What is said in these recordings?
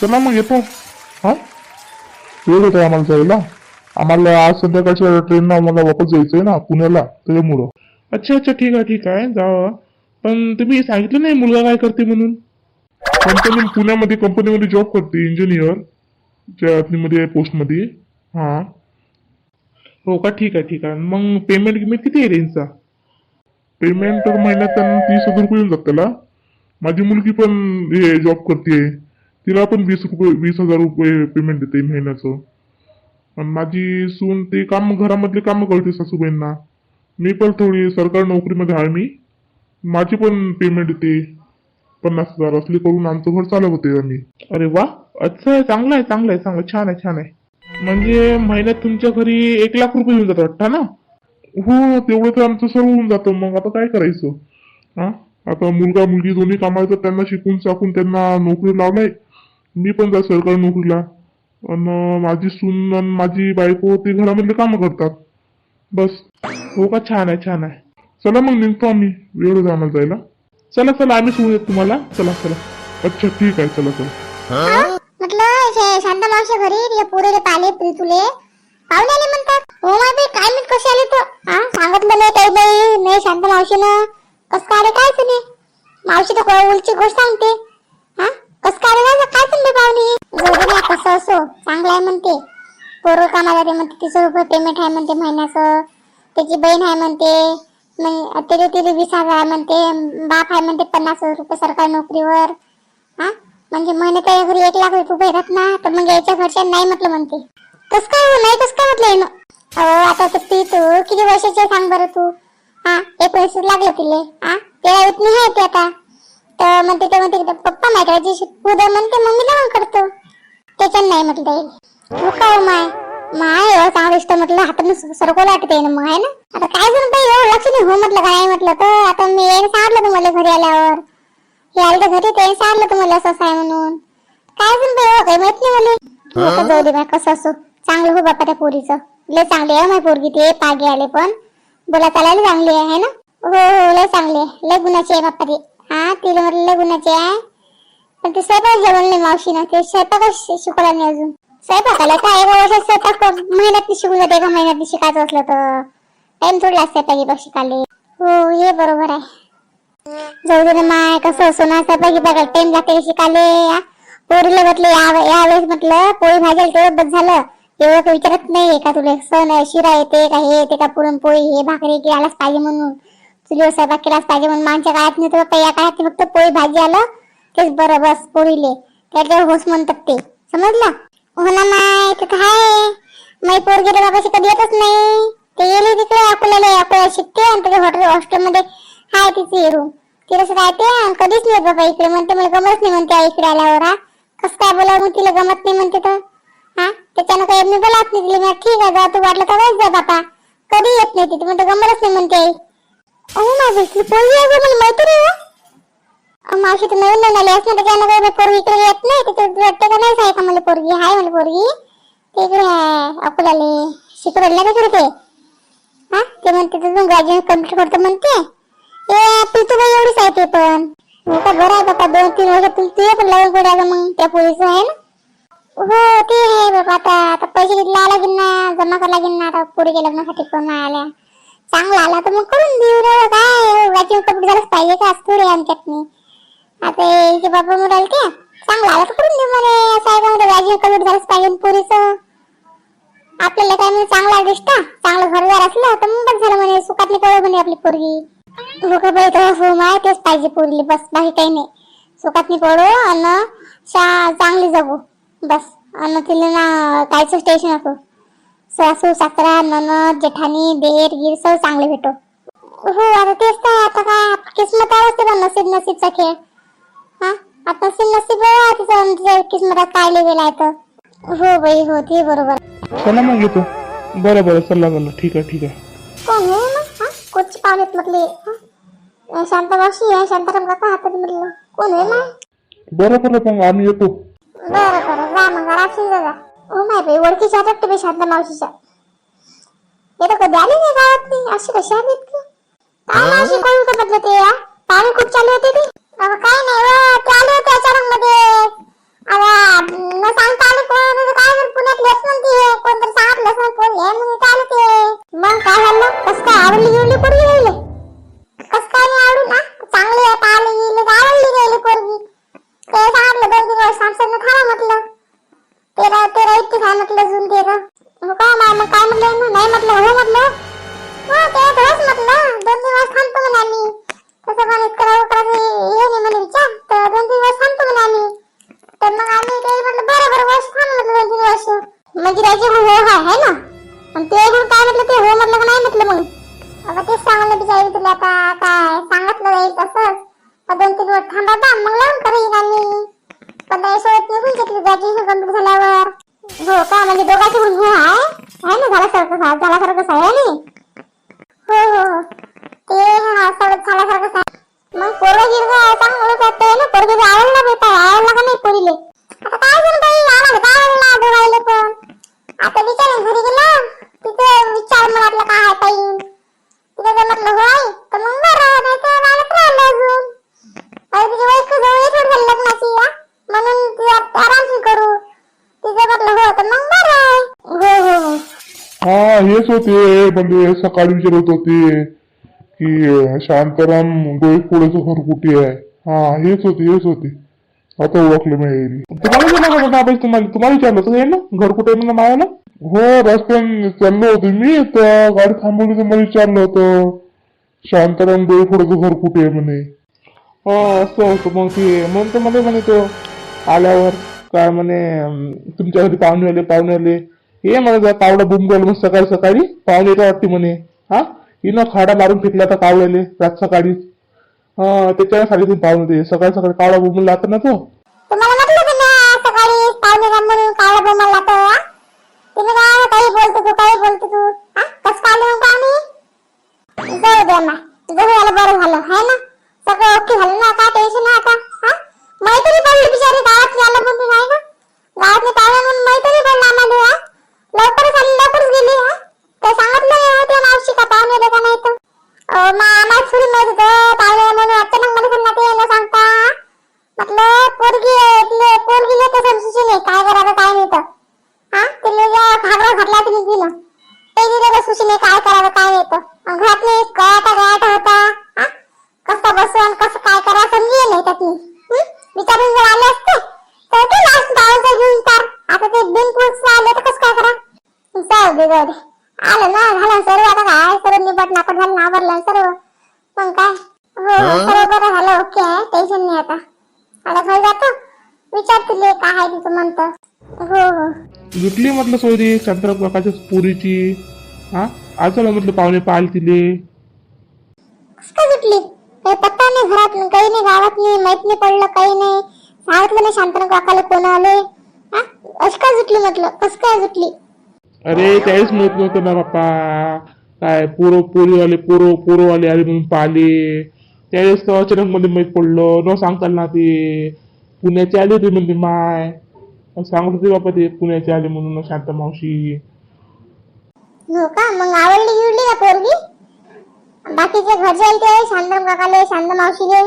चला मग येतो हा वेळ होत आहे आम्हाला जायला आम्हाला आज संध्याकाळच्या ट्रेननं आम्हाला वापस जायचंय ना पुण्याला त्याच्यामुळं अच्छा अच्छा ठीक आहे ठीक आहे जा पण तुम्ही सांगितलं नाही मुलगा काय करते म्हणून कंपनी पुण्यामध्ये कंपनीमध्ये जॉब करते इंजिनियरमध्ये पोस्टमध्ये हां हो का ठीक आहे ठीक आहे मग पेमेंट गिमेंट किती आहे रेंजचा पेमेंट तर महिन्यात तीस हजार रुपये येऊन जात त्याला माझी मुलगी पण हे जॉब करते तिला पण वीस रुपये वीस हजार रुपये पेमेंट देते महिन्याचं. आणि माझी सून ते काम घरामधले काम करते सासूबाईंना. मी पण थोडी सरकारी नोकरीमध्ये आहे मी. माझी पण पेमेंट येते पन्नास हजार असली करून आमचं घर चालवते आम्ही. अरे वा अच्छा चांगलं आहे चांगलं आहे चांगलं छान आहे छान आहे. म्हणजे महिन्यात तुमच्या घरी एक लाख रुपये येऊन जातात वाटतं ना? हो तेवढं तर आमचं सर्व होऊन जातं. मग आता काय करायचं? हा? आता मुलगा मुलगी दोन्ही तर त्यांना शिकून चाकून त्यांना नोकरी लावलाय. मी पण जा सरकारी नोकरीला. आणि माझी सून आणि माझी बायको ते घरामधले कामं करतात. बस. हो का? छान आहे छान आहे. चला मग निघतो आम्ही. वेळ होता आम्हाला जायला. चला चला आम्ही सोडून येतो तुम्हाला. चला चला. अच्छा ठीक आहे. चला चला. म्हटलं हे शांता मावशी घरी तिच्या पोरेले पाले तुले. पाहुणे आले म्हणतात. हो माय काय माहीत कसे आले तर हा? सांगितलं नाही काही बाई नाही शांत मावशीनं. कस काय आले कायच नाही मावशी तर कोण उलची गोष्ट सांगते. कस काय आले काय चालले पाहुणे जाऊ कसं असो चांगलं आहे म्हणते. पोरं कामाला रे म्हणते तीस रुपये पेमेंट आहे म्हणते महिन्याचं. त्याची बहीण आहे म्हणते. मग तिथे तिथे वीस हजार आहे म्हणते. बाप आहे म्हणते पन्नास रुपये सरकारी नोकरीवर. हा? म्हणजे महिने त्या घरी एक लाख रुपये राहत ना तर मग याच्या घरच्या नाही म्हटलं म्हणते. तस काय हो नाही तस काय म्हटलं येणं अहो आता तर ती तू किती वर्षाची सांग बरं तू. हा एकोणीस लागलं तिले. हा? तेरा उतनी आहे ते आता. तर म्हणते ते म्हणते पप्पा मायकडे उद्या म्हणते मम्मीला मग करतो. त्याच्यानं नाही म्हटलं येईल हो का हो माय? माय एवढं चांगलं इष्ट म्हटलं हातानं सरकवलं वाटत आहे ना मग आहे ना? आता काय जण बाई एवढं लक्ष नाही हो म्हटलं का नाही म्हटलं तर. आता मी यायला सांगितलं तुम्हाला घरी आल्यावर. हे आलं तर घरी ते सांगितलं तुम्हाला असं आहे म्हणून. काय जण बाई एवढं काही माहीत नाही मला. आता जाऊ दे बाय कसं असो. चांगलं हो बापा त्या पोरीचं. लय चांगली आहे माझी पोरगी ते पागे आले पण. बोला चालायला चांगली आहे है ना? हो हो लय चांगली आहे. लय गुणाची आहे बाप्पा ती. हा तिला म्हटलं लय आहे. पण ते स्वयंपाक जेवण नाही मावशीनं ते स्वयंपाकच शिकवला नाही अजून. स्वयंपाकाला काय एका वर्षात स्वयंपाक महिन्यात शिकून जाते एका महिन्यात शिकायचं असलं तर. टाइम थोडी लागते स्वयंपाकी शिकायला. हो हे बरोबर आहे. जाऊ दे ना माय कसं असो ना स्वयंपाकी बघा टाइम लागते शिकाले या. पोरीला म्हटलं या यावेळेस म्हटलं पोळी भाजेल तेवढं बस झालं. एवढं काही विचारत नाही का तुला सण आहे, शिरा येते का हे येते का पुरणपोळी हे भाकरी की आलाच पाहिजे म्हणून. चुलीवर स्वयंपाक केलाच पाहिजे म्हणून मागच्या काळात नाही तर या काळात फक्त पोळी भाजी आलं तेच बरं बस पोळीले त्याच्या होस म्हणतात ते. समजलं? हो ना माय ते तर आहे? माई पोर गेले बाबाशी कधी येतच नाही. ते येले तिकडे अकोल्याला अकोल्याला शिकते आणि त्याच्या हॉटेल हॉस्टेलमध्ये हाय तिची रूम तिला राहते आणि कधीच नाही बाबा इकडे. म्हणते मला गमत नाही म्हणते आई इकडे आल्यावर हा. कसं काय बोलावं मग तिला गमत नाही म्हणते तर हा? त्याच्यानं काही मी बोलात नाही तिला. ठीक आहे जा तू वाटलं तर जा बाबा. कधी येत नाही तिथे म्हणते गमतच नाही म्हणते आई. अहो माझी ती पोरगी आहे मला माहिती नाही हो. मावशी तर नवीन नवीन आली असणार त्याच्यानं काही पोरगी इकडे येत नाही तिथे वाटतं का नाही आहे का मला पोरगी? हाय मला पोरगी. ते इकडे आहे अकोल्याले शिकवलं का तिकडे ते? हा? ते म्हणते तुझं ग्रॅज्युएशन कंप्लीट करतो म्हणते. ए तू बाई एवढीच आहे ते पण. हो का? बरं आहे बाबा दोन तीन वर्ष तुला तुझे पण लग्न पडे आलं मग त्या पोरीचं आहे ना? हो ते आहे बाबा आता आता पैसे किती लागेल ना जमा करावं लागेल ना आता पोरीच्या लग्नासाठी पण आल्या? चांगला आला तर मग करून देऊ रे काय ग्रॅज्युएट कपडे झालंच पाहिजे का? आज रे आमच्यात मी. आता याचे बाबा म्हणाल ते चांगला आला तर करून देऊ म्हणे. असं आहे का म्हणजे ग्रॅज्युएट कपडे झालंच पाहिजे पुरीचं. आपल्याला काय म्हणजे चांगला दिसता चांगलं घरदार असलं तर मग बस झालं म्हणे. सुखातली कळ म्हणे आपली पोरगी. हो का बाई तर हो माय तेच पाहिजे पोरली. बस बाकी काही नाही. सुखातली पडो आणि शा चांगली जगू. बस. आणि तिला ना कायचं स्टेशन असो. सासू सासरा ननद जेठानी देर गिर सर्व चांगले भेटो. हो आता तेच तर आता काय किस्मत असते पण नसीब नसीबचा खेळ. हा? आता नसीब नसीब आहे तिचं तिच्या किस्मतात काय लिहिलेलं आहे तर. हो बाई हो ते बरोबर. चला मग येतो बरं बरं चला चला. ठीक आहे ठीक आहे. कोण आहे ना हा? कोणची पाहुण्यात म्हटले? हा? शांता मावशी आहे शांताराम काका हातात म्हटलं. कोण आहे ना बरं बरं मग आम्ही येतो. बरं बरं. जा मग राशील जा. ओ माय बाई ओळखी वाटतं बाई शांता मावशीच्या. हे तर कधी नाही गावात ती? अशी कशी आली इतकी? काय मावशी कोण का बदलत ते या पाणी खूप चालू होते ते? अगं काय नाही व ते आले होते अचानक मध्ये अगं न सांगता आले कोण? म्हणजे काय बरं पुण्यात लसण ती कोण तर सांगत लसण कोण हे म्हणून ते. मग काय झालं? कसं काय आवडली गिवली पडली घेतली ग्रॅज्युएशन कंप्लीट झाल्यावर? हो का? म्हणजे दोघांची मुलगी आहे? आहे ना? झाल्यासारखं सा- झाल्यासारखंच आहे ना? हो, हो हो ते हा सगळं झाल्यासारखंच आहे. मग पोरगा गिरगा चांगलं करते ना? पोरगे आवडला बेटा आवडला का नाही पोरीले? आता काय करू बाई? आम्हाला काय आवडला दोघायले पण? आता विचार घरी गेले तिथे विचार म्हटलं काय आहे ताई तिथे जर म्हटलं होय तर मग बरं नाही तर राहत राहिलं अजून अरे तिची वय खूप जवळ थोडी झाली लग्नाची हा? म्हणून ती आत- आरामशीर करू तिचं म्हटलं हो तर मग बरं आहे. हो हो हो हा होते म्हणजे सकाळी विचारत होते की शांताराम डोईफोड्याचं घर कुठे आहे? हा हेच होते हेच होते. आता ओळखले मी तुम्हाला विचारलं का अभ्यास तुम्हाला तुम्हाला विचारलं होतं ना घर कुठे म्हणून माया ना हो रस्त्याने चाललो होते मी तर गाडी थांबवली तर मला विचारलं होतं. शांताराम डोईफोड्याचं घर कुठे आहे म्हणे? हो असं होतं मग ते म्हणतो मला म्हणे तो आल्यावर काय म्हणे तुमच्या घरी पाहुणे आले पाहुणे आले. ये मला जरा कावडा बुंब मग सकाळी सकाळी. पाहुणे येतात वाटते म्हणे. हा? हिनं खाडा मारून फेकला तर कावड्याले रात सकाळी. हा त्याच्याने सांगितलं पाहुणे ते सकाळी सकाळी कावडा बुंबून लागत ना तो. तुम्हाला म्हटलं होतं ना सकाळी पाहुणे राम म्हणून काळा बोमाला तर हा? तुम्ही काय हो, काही बोलतो तू काही बोलतो तू? हा? कसं काय मग पाहुणे जाऊ ना. जसं झालं बरं झालं है ना? सगळं ओके झालं ना? काय टेन्शन नाही आता हा मैत्री पडली बिचारी गावात आलं म्हणून आहे ना गावातले पाहुणे म्हणून मैत्री पडला आम्हाला हा लवकरच आली लवकरच गेली हा ते सांगितलं नाही होते मावशी का पाहुणे आले का नाही तर अहो, मग आम्हाला थोडी माहीत होतं पाहुणे म्हणून अचानक मला सांगणार ते न सांगता म्हटलं पोरगी इथले पोरगी येते समजूशी नाही काय करायचं काय नाही तर हा तिला ज्या घागरा घातला तिने दिलं ते दिलं तर सुशी नाही काय करायचं काय नाही तर अन घरात नाही गळाटा गळाटा होता हा कसं बसून कसं काय करा समजे नाही त्यातनी हं? विचारून जर आले असते तर ते लास्ट गावाचं घेऊन तर आता ते बिन पुरुष आले तर कसं काय करा जाऊ दे आलं ना झालं सर्व आता काय? सर्व निपट नापट झालं आवरलं सर्व मग काय? हो सर्व बरं झालं. ओके आहे टेन्शन नाही आता. आता घरी जातो. विचारतील काय आहे म्हणतं. हो हो. जुटली म्हटलं सोयरी शांताराम काकाच्या पुरीची. हा? आज म्हटलं पाहुणे पाहायला तिले कसं काय सुटली काही पत्ता नाही घरात नाही, काही नाही गावात नाही माहीत नाही पडलं काही नाही. सांगितलं नाही शांतनु काकाला कोण आले? हा? अशी काय सुटली म्हटलं? कसं काय सुटली अरे त्यावेळेस माहीत नव्हतं ना बाप्पा. काय पोरं पोरीवाले पोरं पोरवाले आले म्हणून पाहिले. त्यावेळेस तर अचानक मध्ये माहीत पडलं. न सांगताल ना ते पुण्याचे आले ते म्हणजे माय. सांगत होते बाप्पा ते पुण्याचे आले म्हणून शांता मावशी. हो का? मग आवडली गिवडली का पोरगी? बाकीचे घरचे आले ते शांतम काकाले शांत मावशीले.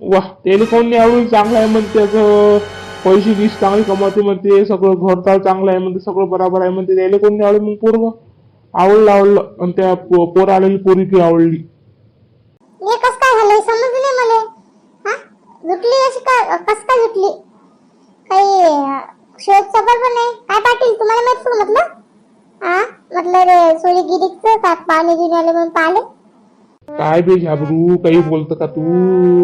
वा त्याला कोण आवडून चांगलं आहे म्हणते त्याचं पैसे गिस चांगली कमावते म्हणते सगळं घरदार चांगलं आहे म्हणते सगळं बरोबर आहे म्हणते त्याला कोण नाही आवडलं मग पोरग? आवडलं आवडलं. आणि त्या पो- पोर आलेली पोरी ती आवडली. हे कस काय झालं हे समजलं नाही मला. हा? जुटली अशी का कस काय जुटली काही अं, शोध सफर पण नाही. काय पाटील तुम्हाला माहीत का म्हटलं? हा म्हटलं रे सोरी गिरीचं का पाणी घेऊन आले म्हणून पाहिले? काय बे झाबरू काही बोलतं का तू?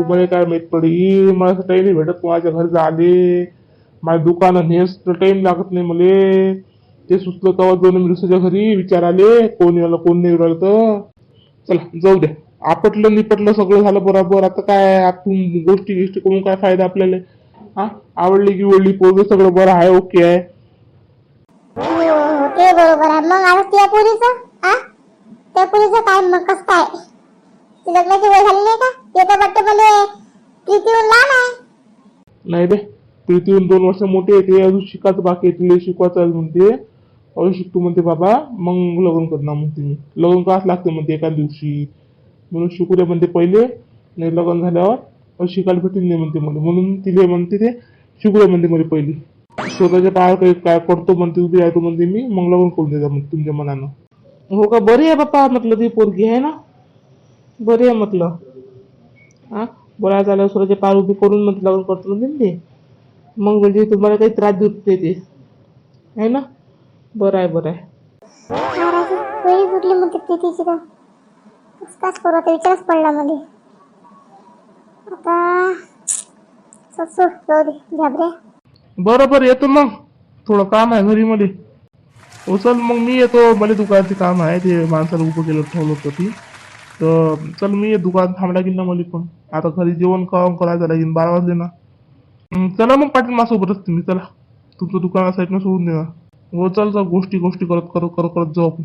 मला काय माहीत पडी मला असं काही नाही भेटत माझ्या घरी आले माझ्या दुकानं हेच टाइम लागत नाही मले. ते सुचलं तेव्हा दोन दिवसाच्या घरी विचाराले कोण आलं कोण नाही राहिलं तर. चला जाऊ द्या. आपटलं निपटलं सगळं झालं बरोबर. आता काय आपण गोष्टी गिष्टी करून काय फायदा आपल्याला? हा? आवडली की वडली पोरग सगळं बरं आहे ओके आहे. हो, ते बरोबर आहे. मग आता त्या पोरीचं हा? त्या पोरीचं काय मग कसं काय? लग्नाची वय झाली नाही का? ते तर वाटतं मला प्रीतीहून लहान आहे. नाही बे प्रीतीहून दोन वर्ष मोठे आहे ते अजून शिकायचं बाकी आहे तिला शिकवायचं आहे म्हणते. अजून शिकतो म्हणते बाबा मग लग्न करणार म्हणते मी लग्न करावंच लागते म्हणते एका दिवशी. म्हणून शिकू दे म्हणते पहिले नाही लग्न झाल्यावर अजून शिकायला भेटेल नाही म्हणते मला. म्हणून तिले म्हणते ते शिकू दे म्हणते मला पहिली. स्वतःच्या पायावर काही काय करतो म्हणते उभी राहतो म्हणते मी मग लग्न करून देता म्हणते तुमच्या मनानं. हो का? बरी आहे बाप्पा म्हटलं ती पोरगी आहे ना? बरी आहे म्हटलं. हा? बरा झालं स्वतःच्या पाय उभी करून मग लग्न करतो ते. मग म्हणजे तुम्हाला काही त्रास देते ते. आहे ना? बरं आहे बरं आहे. प्रीतीची काच करू आता विचारच पडला मध्ये आता ससू जाऊ दे घाबरे. बरं बरं येतो मग. थोडं काम आहे घरी मध्ये हो चल मग मी येतो. मला दुकानाचे काम आहे ते माणसाला उभं केलं ठेवलं होतं ती. तर चल मी दुकान थांबला की ना मला पण. आता घरी जेवण काम करायचं लागेल बारा वाजले ना. चला मग पाटील माझ्यासोबतच तुम्ही चला. तुमचं दुकान साईडनं सोडून देणार. हो चल चल. गोष्टी गोष्टी करत करत करत करत जाऊ आपण.